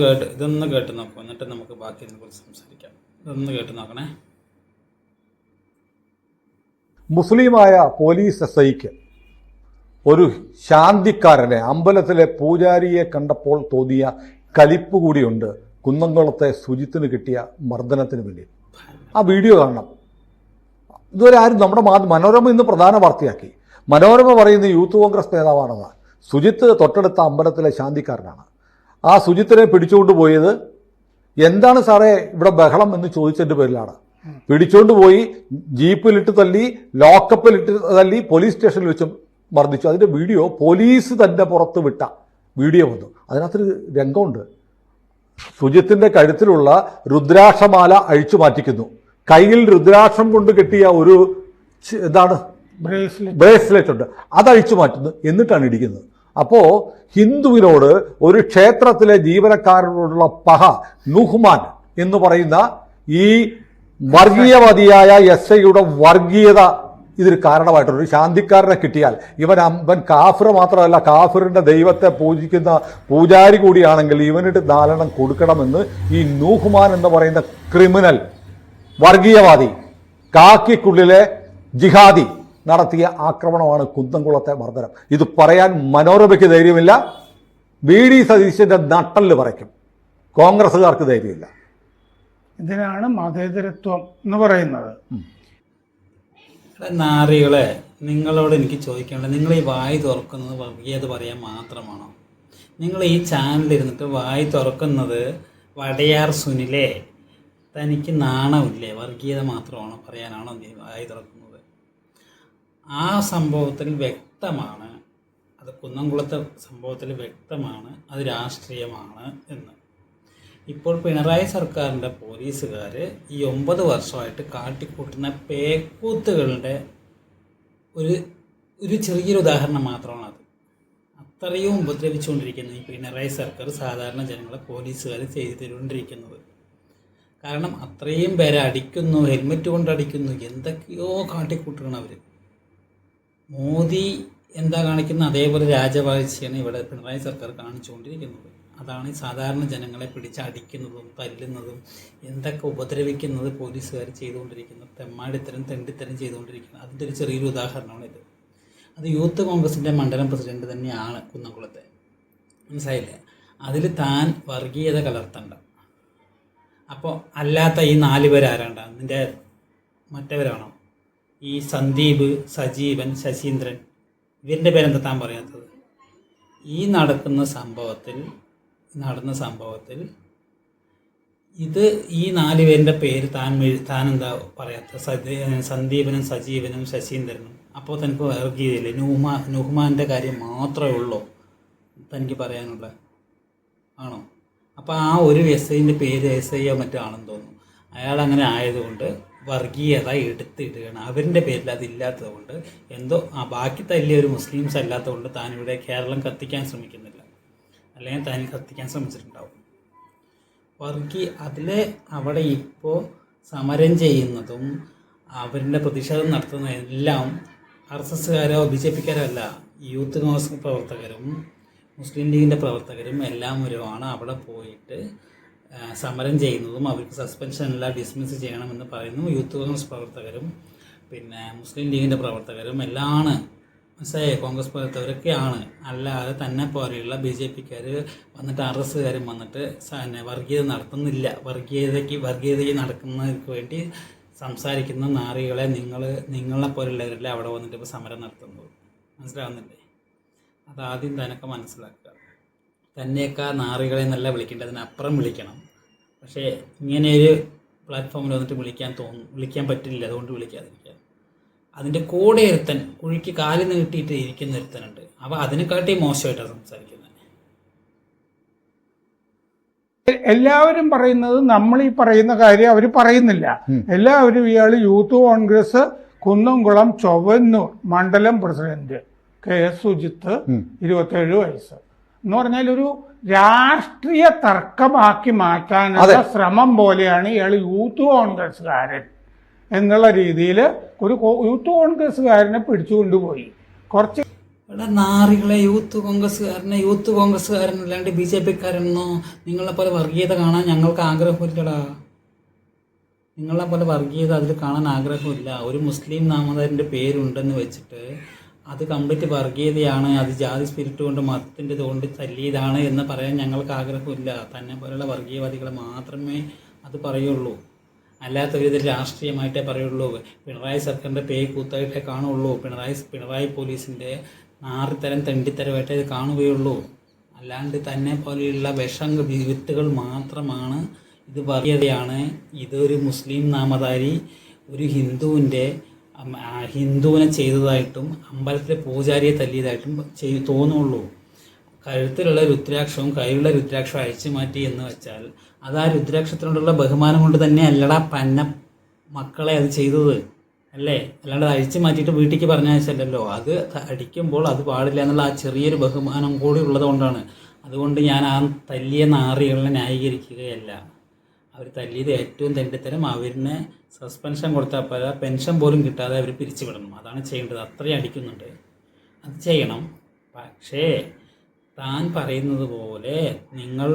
കേട്ട് ഇതൊന്ന് കേട്ട് നോക്കൂ. എന്നിട്ട് നമുക്ക് ബാക്കി ഇതിനെക്കുറിച്ച് സംസാരിക്കാം. ഇതൊന്ന് കേട്ട് നോക്കണേ. മുസ്ലിമായ പോലീസ് എസ് ഐക്ക് ഒരു ശാന്തിക്കാരനെ അമ്പലത്തിലെ പൂജാരിയെ കണ്ടപ്പോൾ തോന്നിയ കലിപ്പ് കൂടിയുണ്ട്. കുന്നംകുളത്തെ സുജിത്തിന് കിട്ടിയ മർദ്ദനത്തിന് വേണ്ടി. ആ വീഡിയോ കാണണം. ഇതുവരെ ആരും നമ്മുടെ മനോരമ ഇന്ന് പ്രധാന വാർത്തയാക്കി. മനോരമ പറയുന്ന യൂത്ത് കോൺഗ്രസ് നേതാവാണെന്ന്. സുജിത്ത് തൊട്ടടുത്ത അമ്പലത്തിലെ ശാന്തിക്കാരനാണ്. ആ സുജിത്തിനെ പിടിച്ചുകൊണ്ട് പോയത് എന്താണ് സാറേ ഇവിടെ ബഹളം എന്ന് ചോദിച്ചതിന്റെ പേരിലാണ്. പിടിച്ചുകൊണ്ട് പോയി ജീപ്പിലിട്ട് തല്ലി ലോക്കപ്പിലിട്ട് തല്ലി പോലീസ് സ്റ്റേഷനിൽ വെച്ച് മർദ്ദിച്ചു. അതിന്റെ വീഡിയോ പോലീസ് തന്നെ പുറത്ത് വിട്ട വീഡിയോ വന്നു. അതിനകത്തൊരു രംഗമുണ്ട്. സുജിത്തിന്റെ കഴുത്തിലുള്ള രുദ്രാക്ഷമാല അഴിച്ചു മാറ്റിക്കുന്നു. കയ്യിൽ രുദ്രാക്ഷം കൊണ്ട് കെട്ടിയ ഒരു എന്താണ്? ബ്രേസ്ലെറ്റ് ബ്രേസ്ലെറ്റ് ഉണ്ട്. അത് അഴിച്ചു മാറ്റുന്നു. എന്നിട്ടാണ് ഇടിക്കുന്നത്. അപ്പോ ഹിന്ദുവിനോട് ഒരു ക്ഷേത്രത്തിലെ ജീവനക്കാരനോടുള്ള പഹ നുഹ്മാൻ എന്ന് പറയുന്ന ഈ വർഗീയവാദിയായ എസ് ഐയുടെ വർഗീയത ഇതിന് കാരണമായിട്ടുണ്ട്. ഒരു ശാന്തിക്കാരനെ കിട്ടിയാൽ ഇവൻ അമ്പൻ കാഫിർ മാത്രമല്ല കാഫിറിന്റെ ദൈവത്തെ പൂജിക്കുന്ന പൂജാരി കൂടിയാണെങ്കിൽ ഇവനിട്ട് നാലെണ്ണം കൊടുക്കണമെന്ന് ഈ നൂഹ്മാൻ എന്ന് പറയുന്ന ക്രിമിനൽ വർഗീയവാദി കാക്കിക്കുള്ളിലെ ജിഹാദി നടത്തിയ ആക്രമണമാണ് കുന്നംകുളത്തെ മർദ്ദനം. ഇത് പറയാൻ മനോരമയ്ക്ക് ധൈര്യമില്ല. വി ഡി സതീശന്റെ നട്ടൽ പറയ്ക്കും കോൺഗ്രസ്സുകാർക്ക് ധൈര്യമില്ല. ഇതിനാണ് മതേതരത്വം എന്ന് പറയുന്നത്. നാറികളെ നിങ്ങളോട് എനിക്ക് ചോദിക്കേണ്ടത് നിങ്ങൾ ഈ വായി തുറക്കുന്നത് വർഗീയത പറയാൻ മാത്രമാണോ? നിങ്ങൾ ഈ ചാനലിരുന്നിട്ട് വായി തുറക്കുന്നത് വടയാർ സുനിലെ തനിക്ക് നാണമില്ലേ? വർഗീയത മാത്രമാണോ പറയാനാണോ വായി തുറക്കുന്നത്? ആ സംഭവത്തിൽ വ്യക്തമാണ്. അത് കുന്നംകുളത്തെ സംഭവത്തിൽ വ്യക്തമാണ്. അത് രാഷ്ട്രീയമാണ് എന്ന്. ഇപ്പോൾ പിണറായി സർക്കാരിന്റെ പോലീസുകാർ ഈ ഒമ്പത് വർഷമായിട്ട് കാട്ടിക്കൂട്ടുന്ന പേക്കൂത്തുകളുടെ ഒരു ഒരു ചെറിയൊരു ഉദാഹരണം മാത്രമാണ് അത്. അത്രയും ഉപദ്രവിച്ചുകൊണ്ടിരിക്കുന്നത് ഈ പിണറായി സർക്കാർ സാധാരണ ജനങ്ങളെ പോലീസുകാർ ചെയ്തു തരുകൊണ്ടിരിക്കുന്നത്. കാരണം അത്രയും പേരെ അടിക്കുന്നു ഹെൽമെറ്റ് കൊണ്ട് അടിക്കുന്നു എന്തൊക്കെയോ കാട്ടിക്കൂട്ടുകയാണ് അവർ മോദി എന്താ കാണിക്കുന്ന അതേപോലെ രാജവാഴ്ചയാണ് ഇവിടെ പിണറായി സർക്കാർ കാണിച്ചുകൊണ്ടിരിക്കുന്നത്. അതാണ് സാധാരണ ജനങ്ങളെ പിടിച്ചടിക്കുന്നതും തല്ലുന്നതും എന്തൊക്കെ ഉപദ്രവിക്കുന്നത് പോലീസുകാർ ചെയ്തുകൊണ്ടിരിക്കുന്നത്. തെമ്മാടിത്തരം തെണ്ടിത്തരം ചെയ്തുകൊണ്ടിരിക്കുന്നത്. അതിന്റെ ഒരു ചെറിയൊരു ഉദാഹരണമാണ് ഇത്. അത് യൂത്ത് കോൺഗ്രസിന്റെ മണ്ഡലം പ്രസിഡന്റ് തന്നെയാണ് കുന്നംകുളത്തെ. മനസ്സിലായില്ലേ? അതിൽ താൻ വർഗീയത കലർത്തണ്ട. അപ്പോൾ അല്ലാത്ത ഈ നാല് പേരാരാണ്ട? നിന്റെ മറ്റവരാണോ? ഈ സന്ദീപ് സജീവൻ ശശീന്ദ്രൻ ഇവരുടെ പേരെന്താ താൻ പറയാത്തത്? ഈ നടക്കുന്ന സംഭവത്തിൽ നടന്ന സംഭവത്തിൽ ഇത് ഈ നാല് പേരിന്റെ പേര് താൻ താൻ എന്താ പറയാത്ത? സന്ദീപനും സജീവനും ശശീന്ദ്രനും. അപ്പോൾ തനിക്ക് വർഗീയതയില്ലേ നുഹ്മാ നുഹ്മാന്റെ കാര്യം മാത്രമേ ഉള്ളൂ തനിക്ക് പറയാനുള്ള. ആണോ? അപ്പോൾ ആ ഒരു എസ് ഐന്റെ പേര് എസ് ഐയോ മറ്റോ ആണെന്ന് തോന്നുന്നു. അയാൾ അങ്ങനെ ആയതുകൊണ്ട് വർഗീയത എടുത്തിടുകയാണ്. അവരിന്റെ പേരിൽ അതില്ലാത്തത് കൊണ്ട് എന്തോ ആ ബാക്കി തല്ലിയ ഒരു മുസ്ലിംസ് അല്ലാത്തത് കൊണ്ട് താനിവിടെ കേരളം കത്തിക്കാൻ ശ്രമിക്കുന്നില്ല. അല്ലെങ്കിൽ താൻ കത്തിക്കാൻ ശ്രമിച്ചിട്ടുണ്ടാവും. വർഗീയ അതിലെ അവിടെ ഇപ്പോൾ സമരം ചെയ്യുന്നതും അവരുടെ പ്രതിഷേധം നടത്തുന്നതും എല്ലാം ആർ എസ് എസ്സുകാരോ ബി ജെ പിക്കാരോ അല്ല യൂത്ത് കോൺഗ്രസ് പ്രവർത്തകരും മുസ്ലിം ലീഗിന്റെ പ്രവർത്തകരും എല്ലാം ഒരുവാണ് അവിടെ പോയിട്ട് സമരം ചെയ്യുന്നതും അവർക്ക് സസ്പെൻഷൻ അല്ല ഡിസ്മിസ് ചെയ്യണമെന്ന് പറയുന്നു. യൂത്ത് കോൺഗ്രസ് പ്രവർത്തകരും പിന്നെ മുസ്ലിം ലീഗിന്റെ പ്രവർത്തകരും എല്ലാമാണ്. മനസ്സിലായി? കോൺഗ്രസ് പ്രവർത്തകരൊക്കെയാണ്. അല്ലാതെ തന്നെ പോലെയുള്ള ബി ജെ പിക്കാർ വന്നിട്ട് ആർ എസ്സുകാരും വന്നിട്ട് വർഗീയത നടത്തുന്നില്ല. വർഗീയതയ്ക്ക് വർഗീയതയ്ക്ക് നടക്കുന്നതിന് വേണ്ടി സംസാരിക്കുന്ന നാറികളെ നിങ്ങൾ നിങ്ങളെ പോലുള്ളവരല്ലേ അവിടെ വന്നിട്ട് ഇപ്പോൾ സമരം നടത്തുന്നത്? മനസ്സിലാവുന്നില്ലേ? അതാദ്യം തനക്ക് മനസ്സിലാക്കുക. തന്നെയൊക്കെ നാറികളെ നല്ല വിളിക്കേണ്ടത് അതിനപ്പുറം വിളിക്കണം. പക്ഷേ ഇങ്ങനെ ഒരു പ്ലാറ്റ്ഫോമിൽ വന്നിട്ട് വിളിക്കാൻ തോന്നും വിളിക്കാൻ പറ്റില്ല അതുകൊണ്ട് വിളിക്കാതിരിക്കുക. അതിന്റെ കൂടെ ഒരുത്തൻ കുഴിക്ക് കാൽ നീട്ടിയിട്ട് ഇരിക്കുന്ന ഒരുത്തനുണ്ട്. അപ്പോൾ അതിനെക്കാട്ടി മോശമായിട്ടാണ് സംസാരിക്കുന്നത്. എല്ലാവരും പറയുന്നത് നമ്മൾ ഈ പറയുന്ന കാര്യം അവർ പറയുന്നില്ല. എല്ലാവരും ഇയാൾ യൂത്ത് കോൺഗ്രസ് കുന്നംകുളം ചൊവ്വന്നൂർ മണ്ഡലം പ്രസിഡന്റ് കെ എസ് സുജിത്ത് ഇരുപത്തേഴ് വയസ്സ്. എന്ന് പറഞ്ഞാൽ ഒരു രാഷ്ട്രീയ തർക്കമാക്കി മാറ്റാനുള്ള ശ്രമം പോലെയാണ് ഇയാൾ യൂത്ത് കോൺഗ്രസ്സുകാരൻ എന്നുള്ള രീതിയിൽ ഒരു യൂത്ത് കോൺഗ്രസ്സുകാരനെ പിടിച്ചുകൊണ്ടുപോയി. കുറച്ച് ഇവിടെ നാറികളെ യൂത്ത് കോൺഗ്രസ്സുകാരനെ യൂത്ത് കോൺഗ്രസ്സുകാരൻ അല്ലാണ്ട് ബി ജെ പിക്കാരെന്നോ നിങ്ങളെ പോലെ വർഗീയത കാണാൻ ഞങ്ങൾക്ക് ആഗ്രഹമില്ലടാ. നിങ്ങളെ പോലെ വർഗീയത അതിൽ കാണാൻ ആഗ്രഹമില്ല. ഒരു മുസ്ലിം നാമതാരന്റെ പേരുണ്ടെന്ന് വെച്ചിട്ട് അത് കംപ്ലീറ്റ് വർഗീയതയാണ് അത് ജാതി സ്പിരിറ്റ് കൊണ്ട് മതത്തിന്റെ കൊണ്ട് തല്ലിയതാണ് എന്ന് പറയാൻ ഞങ്ങൾക്ക് ആഗ്രഹമില്ല. തന്നെ പോലുള്ള വർഗീയവാദികളെ മാത്രമേ അത് പറയുള്ളൂ. അല്ലാത്ത ഒരു രാഷ്ട്രീയമായിട്ടേ പറയുള്ളൂ. പിണറായി സർക്കാരിന്റെ പേ കൂത്തായിട്ടേ കാണുള്ളൂ. പിണറായി പിണറായി പോലീസിന്റെ നാറിത്തരം തെണ്ടിത്തരമായിട്ടേ ഇത് കാണുകയുള്ളൂ. അല്ലാണ്ട് തന്നെ പോലെയുള്ള വിഷം വിത്തുകൾ മാത്രമാണ് ഇത് വർഗീയതയാണ് ഇതൊരു മുസ്ലിം നാമധാരി ഒരു ഹിന്ദുവിന്റെ ഹിന്ദുവിനെ ചെയ്തതായിട്ടും അമ്പലത്തിലെ പൂജാരിയെ തല്ലിയതായിട്ടും ചെയ് തോന്നുള്ളൂ. കഴുത്തിലുള്ള രുദ്രാക്ഷവും കയ്യിലുള്ള രുദ്രാക്ഷവും അഴിച്ചു മാറ്റി എന്ന് വെച്ചാൽ അത് ആ രുദ്രാക്ഷത്തിനോടുള്ള ബഹുമാനം കൊണ്ട് തന്നെ അല്ലടാ പന്ന മക്കളെ അത് ചെയ്തത്. അല്ലേ? അല്ലാണ്ട് അഴിച്ചു മാറ്റിയിട്ട് വീട്ടിലേക്ക് പറഞ്ഞയച്ചല്ലോ അത് അടിക്കുമ്പോൾ അത് പാടില്ല എന്നുള്ള ആ ചെറിയൊരു ബഹുമാനം കൂടി ഉള്ളത് കൊണ്ടാണ്. അതുകൊണ്ട് ഞാൻ ആ തല്ലിയ നാറികളെ ന്യായീകരിക്കുകയല്ല. അവർ തല്ലിയത് ഏറ്റവും തെണ്ടിത്തരം അവരിന് സസ്പെൻഷൻ കൊടുത്താൽ പല പെൻഷൻ പോലും കിട്ടാതെ അവർ പിരിച്ചുവിടണം. അതാണ് ചെയ്യേണ്ടത്. അത്രയും അടിക്കുന്നുണ്ട്. അത് ചെയ്യണം. പക്ഷേ താൻ പറയുന്നത് പോലെ നിങ്ങൾ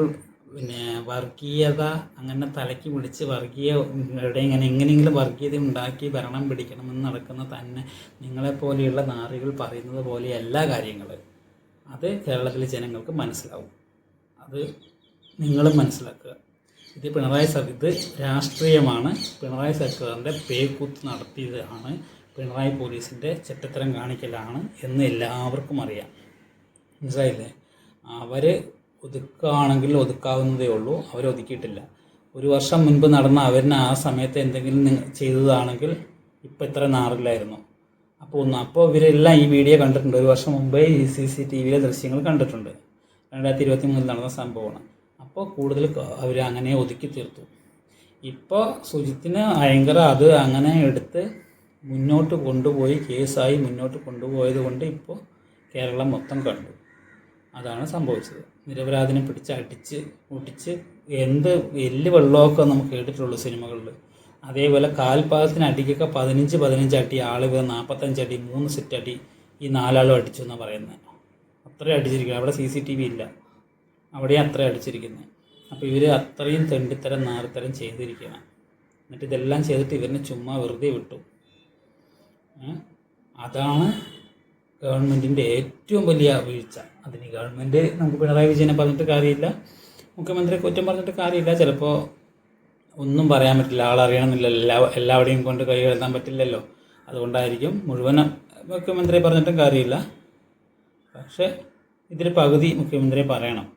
പിന്നെ വർഗീയത അങ്ങനെ തലയ്ക്ക് പിടിച്ച് വർഗീയ ഇവിടെ ഇങ്ങനെ എങ്ങനെയെങ്കിലും വർഗീയത ഉണ്ടാക്കി ഭരണം പിടിക്കണമെന്ന് നടക്കുന്ന തന്നെ നിങ്ങളെപ്പോലെയുള്ള നാറികൾ പറയുന്നത് പോലെ എല്ലാ കാര്യങ്ങൾ അത് കേരളത്തിലെ ജനങ്ങൾക്ക് മനസ്സിലാവും. അത് നിങ്ങൾ മനസ്സിലാക്കുക. ഇത് പിണറായി സർക്കാർ ഇത് രാഷ്ട്രീയമാണ്. പിണറായി സർക്കാരിന്റെ പേക്കൂത്ത് നടത്തിയതാണ്. പിണറായി പോലീസിന്റെ ചെറ്റത്തരം കാണിക്കലാണ് എന്ന് എല്ലാവർക്കും അറിയാം. മനസ്സിലായില്ലേ? അവർ ഒതുക്കുകയാണെങ്കിൽ ഒതുക്കാവുന്നതേ ഉള്ളൂ. അവർ ഒതുക്കിയിട്ടില്ല. ഒരു വർഷം മുൻപ് നടന്ന അവരിന് ആ സമയത്ത് എന്തെങ്കിലും ചെയ്തതാണെങ്കിൽ ഇപ്പം ഇത്ര നാറില്ലായിരുന്നു. അപ്പോൾ ഒന്ന് അപ്പോൾ ഇവരെല്ലാം ഈ വീഡിയോ കണ്ടിട്ടുണ്ട്. ഒരു വർഷം മുമ്പേ ഈ സി സി ടി വിയിലെ ദൃശ്യങ്ങൾ കണ്ടിട്ടുണ്ട്. രണ്ടായിരത്തി ഇരുപത്തി മൂന്നിൽ നടന്ന സംഭവമാണ്. അപ്പോൾ കൂടുതൽ അവർ അങ്ങനെ ഒതുക്കി തീർത്തു. ഇപ്പോൾ സുജിത്തിന് ഭയങ്കര അത് അങ്ങനെ എടുത്ത് മുന്നോട്ട് കൊണ്ടുപോയി കേസായി മുന്നോട്ട് കൊണ്ടുപോയത് കൊണ്ട് ഇപ്പോൾ കേരളം മൊത്തം കണ്ടു. അതാണ് സംഭവിച്ചത്. നിരപരാധിനെ പിടിച്ച് അടിച്ച് ഒട്ടിച്ച് എന്ത് എല്ല് വെള്ളമൊക്കെ നമുക്ക് കേട്ടിട്ടുള്ളൂ സിനിമകളിൽ അതേപോലെ കാൽപാദത്തിന് അടിക്കൊക്കെ പതിനഞ്ച് പതിനഞ്ച് അടി ആളുകൾ നാൽപ്പത്തഞ്ച് അടി മൂന്ന് സെറ്റ് അടി ഈ നാലാളും അടിച്ചു എന്നാണ് പറയുന്നത് അത്രയും അടിച്ചിരിക്കുക അവിടെ സി സി ടി വി ഇല്ല. അവിടെയും അത്രയും അടിച്ചിരിക്കുന്നത് അപ്പോൾ ഇവർ അത്രയും തെണ്ടിത്തരം നാറിത്തരം ചെയ്തിരിക്കണം എന്നിട്ട് ഇതെല്ലാം ചെയ്തിട്ട് ഇവരിനെ ചുമ്മാ വെറുതെ വിട്ടു. അതാണ് ഗവൺമെന്റിന്റെ ഏറ്റവും വലിയ വീഴ്ച. അതിന് ഗവൺമെന്റ് നമുക്ക് പിണറായി വിജയനെ പറഞ്ഞിട്ട് കാര്യമില്ല. മുഖ്യമന്ത്രിയെ കുറ്റം പറഞ്ഞിട്ട് കാര്യമില്ല. ചിലപ്പോൾ ഒന്നും പറയാൻ പറ്റില്ല. ആളറിയണമെന്നില്ലല്ലോ എല്ലാ എല്ലാവരുടെയും കൊണ്ട് കൈ എഴുതാൻ പറ്റില്ലല്ലോ. അതുകൊണ്ടായിരിക്കും മുഴുവൻ മുഖ്യമന്ത്രിയെ പറഞ്ഞിട്ടും കാര്യമില്ല. പക്ഷേ ഇതിൽ പകുതി മുഖ്യമന്ത്രിയെ പറയണം.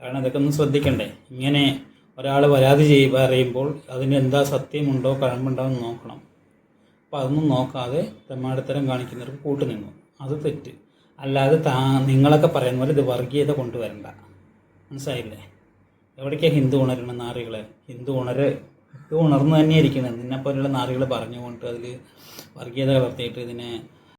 കാരണം ഇതൊക്കെ ഒന്ന് ശ്രദ്ധിക്കണ്ടേ. ഇങ്ങനെ ഒരാൾ പരാതി ചെയ് പറയുമ്പോൾ അതിന് എന്താ സത്യമുണ്ടോ കഴമ്പുണ്ടോ എന്ന് നോക്കണം. അപ്പോൾ അതൊന്നും നോക്കാതെ തെമ്മാടിത്തരം കാണിക്കുന്നവർക്ക് കൂട്ടുനിന്നു അത് തെറ്റ്. അല്ലാതെ താ നിങ്ങളൊക്കെ പറയുന്ന പോലെ ഇത് വർഗീയത കൊണ്ടുവരണ്ട. മനസ്സിലായില്ലേ? എവിടേക്കാണ് ഹിന്ദു ഉണരണം നാറികളെ? ഹിന്ദു ഉണര് ഹിന്ദു ഉണർന്ന് ഇരിക്കുന്നത് നിന്നെപ്പോലുള്ള നാറികൾ പറഞ്ഞുകൊണ്ട് അതിൽ വർഗീയത കലർത്തിയിട്ട് ഇതിനെ